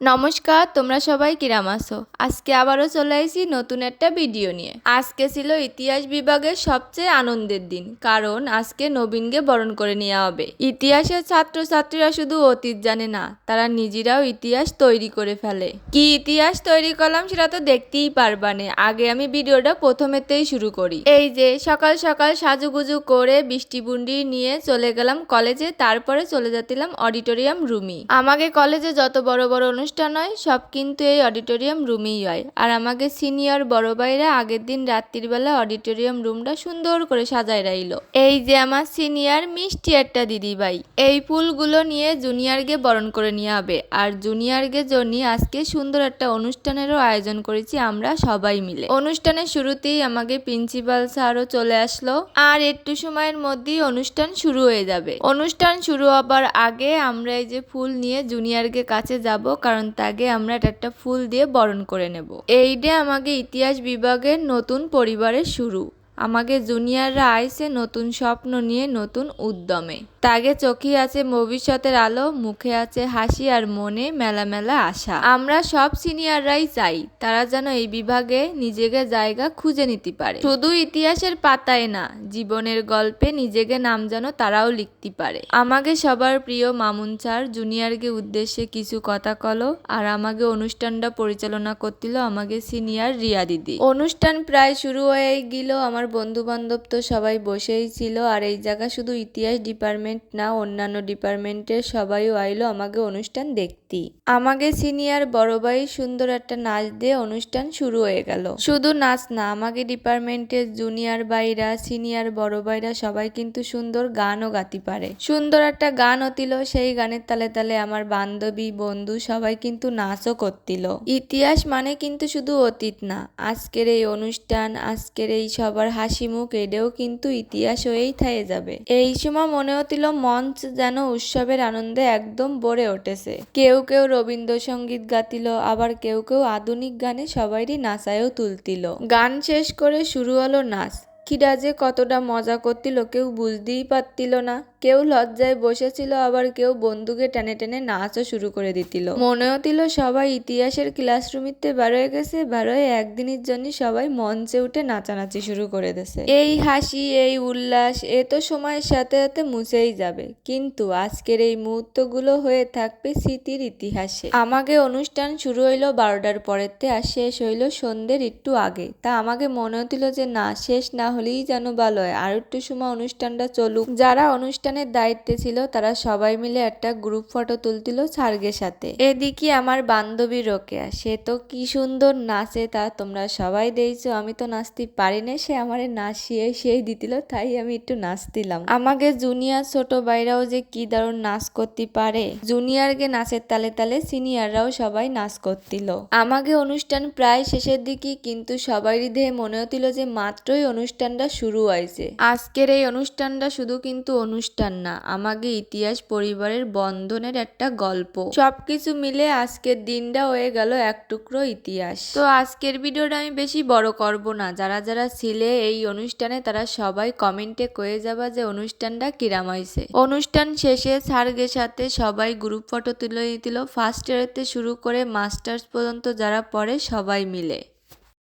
নমস্কার, তোমরা সবাই কিরাম আসো আজকে আবারও চলে আসি নতুন একটা ভিডিও নিয়ে। আজকে ছিল ইতিহাস বিভাগের সবচেয়ে আনন্দের দিন, কারণ আজকে নবীনকে বরণ করে নেওয়া হবে। ইতিহাসের ছাত্রছাত্রীরা শুধু অতীত জানে না, তারা নিজেরাও ইতিহাস তৈরি করে ফেলে। কি ইতিহাস তৈরি করলাম সেটা তো দেখতেই পারবানে আগে আমি ভিডিওটা প্রথমেতেই শুরু করি। এই যে, সকাল সকাল সাজুগুজু করে বৃষ্টি বুন্ডি নিয়ে চলে গেলাম কলেজে, তারপরে চলে যাচ্ছিলাম অডিটোরিয়াম রুমি। আমাকে কলেজে যত বড় বড় হয় সব কিন্তু এই অডিটোরিয়াম রুমেই হয়। আর আমাকে সিনিয়র বড় ভাইরা আগের দিন রাত্রিবেলা অডিটোরিয়াম রুমটা সুন্দর করে সাজায় রাইলো। এই যে আমার সিনিয়র মিষ্টি একটা দিদি ভাই এই ফুলগুলো নিয়ে জুনিয়রকে বরণ করে নিয়ে হবে। আর জুনিয়রকে জন্য আজকে সুন্দর একটা অনুষ্ঠানেরও আয়োজন করেছি আমরা সবাই মিলে। অনুষ্ঠানের শুরুতেই আমাকে প্রিন্সিপাল স্যারও চলে আসলো। আর একটু সময়ের মধ্যেই অনুষ্ঠান শুরু হয়ে যাবে। অনুষ্ঠান শুরু হবার আগে আমরা এই যে ফুল নিয়ে জুনিয়রকে কাছে যাব, কারণ তাকে আমরা একটা ফুল দিয়ে বরণ করে নেব। এইটা আমাকে ইতিহাস বিভাগের নতুন পরিবারের শুরু। আমাকে জুনিয়ররা আইসে নতুন স্বপ্ন নিয়ে নতুন উদ্যমে। তাগে চোখে আছে ভবিষ্যতের আলো, মুখে আছে হাসি আর মনে মেলা মেলা আশা। আমরা সব সিনিয়ররাই চাই, তারা যেন এই বিভাগে নিজেকে জায়গা খুঁজে নিতে পারে। শুধু ইতিহাসের পাতায় না, জীবনের গল্পে নিজেকে নাম যেন তারাও লিখতে পারে। আমাকে সবার প্রিয় মামুন স্যার, জুনিয়রকে উদ্দেশ্যে কিছু কথা কলো, আর আমাকে অনুষ্ঠানটা পরিচালনা করছিল আমাকে সিনিয়র রিয়া দিদি। অনুষ্ঠান প্রায় শুরু হয়ে গেল আমার বন্ধু বান্ধব তো সবাই বসেই ছিল, আর এই জায়গা শুধু ইতিহাস ডিপার্টমেন্ট না, অন্যান্য ডিপার্টমেন্টের সবাইও আইলো আমাকে অনুষ্ঠান দেখতি আমাকে সিনিয়র বড় ভাই সুন্দর একটা নাচ দিয়ে অনুষ্ঠান শুরু হয়ে গেল। শুধু নাচ না, আমাকে ডিপার্টমেন্টের জুনিয়র ভাইরা, সিনিয়র বড় ভাইরা সবাই কিন্তু সুন্দর গানও গাতি পারে। সুন্দর একটা গান হতিল সেই গানের তালে তালে আমার বান্ধবী, বন্ধু সবাই কিন্তু নাচও করতিল। ইতিহাস মানে কিন্তু শুধু অতীত না, আজকের এই অনুষ্ঠান, আজকের এই সবার হাসি মুখ এডেও কিন্তু ইতিহাস হয়েই থায়ে যাবে। এই সময় মনে হতিল মঞ্চ যেন উৎসবের আনন্দে একদম ভরে উঠেছে কেউ কেউ রবীন্দ্রসঙ্গীত গাতিল, আবার কেউ কেউ আধুনিক গানে সবাইরই নাচায়ও তুলতিল। গান শেষ করে শুরু হলো নাচ। খিরাজে যে কতটা মজা করতিল, কেউ বুঝতেই পারতিল না। কেউ লজ্জায় বসেছিল, আবার কেউ বন্ধুকে টেনে টেনে নাচও শুরু করে দিতিল মনে হতিল সবাই ইতিহাসের ক্লাসরুমিতে বেরোয় গেছে, বেরোয় একদিনের জন্য সবাই মঞ্চে উঠে নাচানাচি শুরু করে দিছে। এই হাসি, এই উল্লাস, এ তো সময়ের সাথে সাথে মুছেই যাবে। কিন্তু আজকের এই মুহূর্তগুলো হয়ে থাকবে স্মৃতির ইতিহাসে। আমাকে অনুষ্ঠান শুরু হইল বারোটার পরেতে আর শেষ হইল সন্ধ্যের একটু আগে। তা আমাকে মনে হতিল যে না, শেষ না হলেই যেন ভালো হয়। আর একটু সময় অনুষ্ঠানটা চলুক। যারা অনুষ্ঠানের দায়িত্বে ছিল, তারা সবাই মিলে একটা গ্রুপ ফটো তুলছিল সার্গের সাথে। এদিকে আমার বান্ধবী রোকেয়া, সে তো কি সুন্দর নাচে তা তোমরা সবাই দেখছ, আমি তো নাচতে পারি না, সে আমারে নাচিয়ে সেই দিতিল তাই আমি একটু নাচতিলাম। আমাকে জুনিয়র ছোট ভাইরাও যে কি দারুণ নাচ করতে পারে, জুনিয়রকে নাচের তালে তালে সিনিয়ররাও সবাই নাচ করতিল। আমাকে অনুষ্ঠান প্রায় শেষের দিকে কিন্তু সবারই দেহে মনে হতিল যে মাত্রই অনুষ্ঠানটা শুরু হয়েছে। আজকের এই অনুষ্ঠানটা শুধু কিন্তু অনুষ্ঠান না, আমাকে ইতিহাস পরিবারের বন্ধনের একটা গল্প। সবকিছু মিলে আজকের দিনটা হয়ে গেল এক টুকরো ইতিহাস। তো আজকের ভিডিওটা আমি বেশি বড় করব না, যারা যারা ছিলে এই অনুষ্ঠানে তারা সবাই কমেন্টে কয়ে যাবা যে অনুষ্ঠানটা কিরাম হয়েছে। অনুষ্ঠান শেষে সার্গের সাথে সবাই গ্রুপ ফটো তুলে নিতিল ফার্স্ট ইয়ারেতে শুরু করে মাস্টার্স পর্যন্ত যারা পড়ে সবাই মিলে।